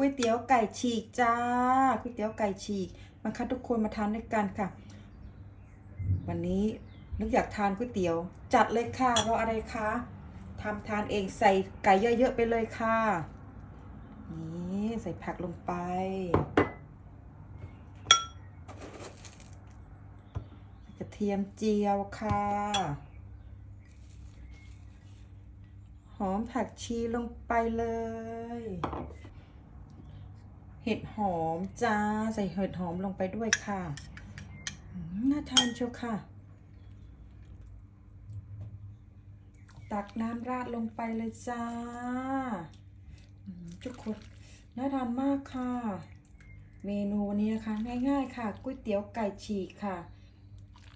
ก๋วยเตี๋ยวไก่ฉีกจ้าก๋วยเตี๋ยวไก่ฉีกมาค่ะทุกคนมาทานด้วยกันค่ะ วันนี้นึกอยากทานก๋วยเตี๋ยว จัดเลยค่ะรออะไรคะทำทานเองใส่ไก่เยอะๆไปเลยค่ะ นี่ใส่ผักลงไป กระเทียมเจียวค่ะ หอมผักชีลงไปเลย ห็ดหอมจ้าใส่เห็ดหอมลงไปด้วยค่ะน่าทานเชียวค่ะ ตักน้ำราดลงไปเลยจ้าทุกคนน่าทานมากค่ะ เมนูวันนี้นะคะ ง่าย ๆ ค่ะก๋วยเตี๋ยวไก่ฉีกค่ะ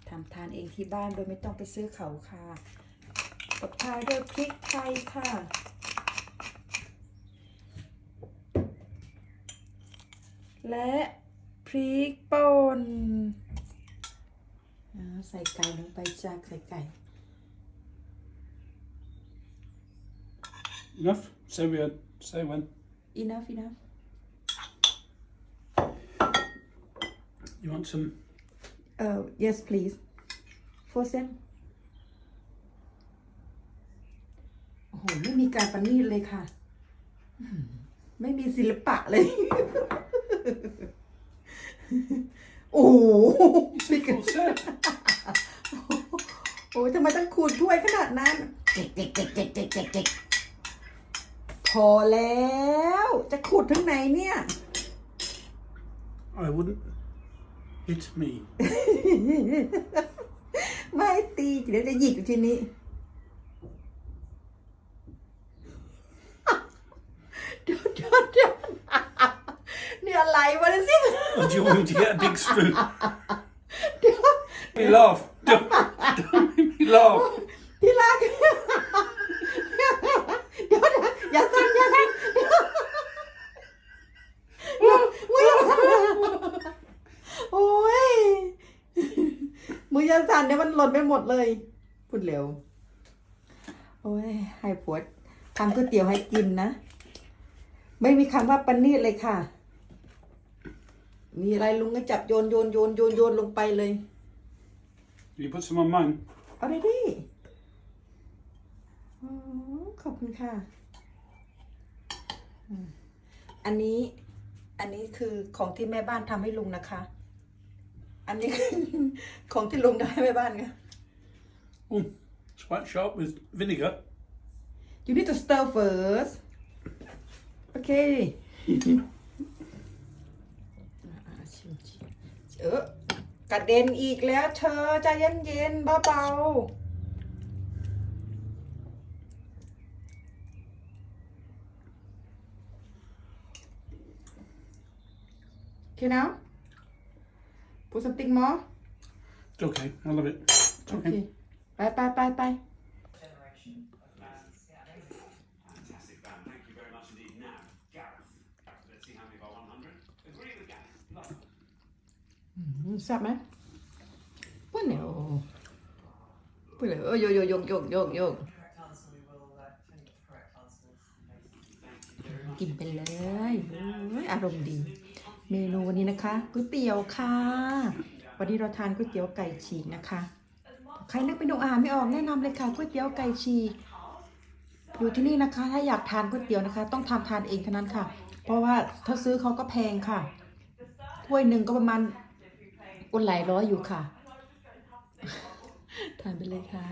ทำทานเองที่บ้านโดยไม่ต้องไปซื้อเขาค่ะตบท้ายด้วยพริกไทยค่ะ และพริกป่นอ่าใส่ไก่ลงไปจ้าใส่ไก่ Enough? Say we had, say when. enough enough You want some? เอ่อ yes please four cent โอ้โห ไม่มีการประณีตเลยค่ะอื้อหือไม่มีศิลปะเลย โอ้โหมีกัน Full set. โอ้ยทำไมต้องขูดถ้วยขนาดนั้นเจ๊กเจ๊กเจ๊กเจ๊กเจ๊กเจ๊กเจ๊กพอแล้ว จะขูดถึงไหนเนี่ย I wouldn't hit me. ไม่ตีเดี๋ยวจะหยิกทีนี้ เดี๋ยวเดี๋ยวเดี๋ยวเนี่ยอะไรวะ เนี่ยสิ Oh, do you want me to get a big spoon? เดี๋ยว Make me laugh. Don't, don't make me laugh. ที่รักเดี๋ยวเดี๋ยวอย่าสั่นอย่าสั่นเดี๋ยวมืออย่าสั่นโอ้ยมืออย่าสั่นเดี๋ยวมันหล่นไปหมดเลย พูดเร็ว โอ้ย ให้ปวดทำก๋วยเตี๋ยวให้กินนะ ไม่มีคำว่าปนนีตเลยค่ะ มีอะไรลุงก็จับโยนโยนโยนโยนโยนลงไปเลย You put some on mine. เอาได้ดิอ๋อขอบคุณค่ะอืมอันนี้ อันนี้คือของที่แม่บ้านทำให้ลุงนะคะ อันนี้คือ ของที่ลุงได้ให้แม่บ้านค่ะ Oh, it's quite sharp with vinegar. You need to stir first โอเคอ่าชิมชิม เออกระเด็นอีกแล้วเธอใจเย็นๆเบาๆ Okay now put something more It's okay. I love it. It's โอเค okay. ไปไปไปไป แซ่บไหมปเหนียวปเหนียวโยโยโยโยโยโยกินไปเลยโอยอารมณ์ดี เมนูวันนี้นะคะก๋วยเตี๋ยวค่ะ วันนี้เราทานก๋วยเตี๋ยวไก่ฉีกนะคะ ใครนึกเมนูอาหารไม่ออกแนะนำเลยค่ะก๋วยเตี๋ยวไก่ฉีกอยู่ที่นี่นะคะ ถ้าอยากทานก๋วยเตี๋ยวนะคะ ต้องทำทานเองเท่านั้นค่ะ เพราะว่าถ้าซื้อเขาก็แพงค่ะถ้วยหนึ่งก็ประมาณ อุนหลายร้อยอยู่ค่ะ ทานไปเลยค่ะ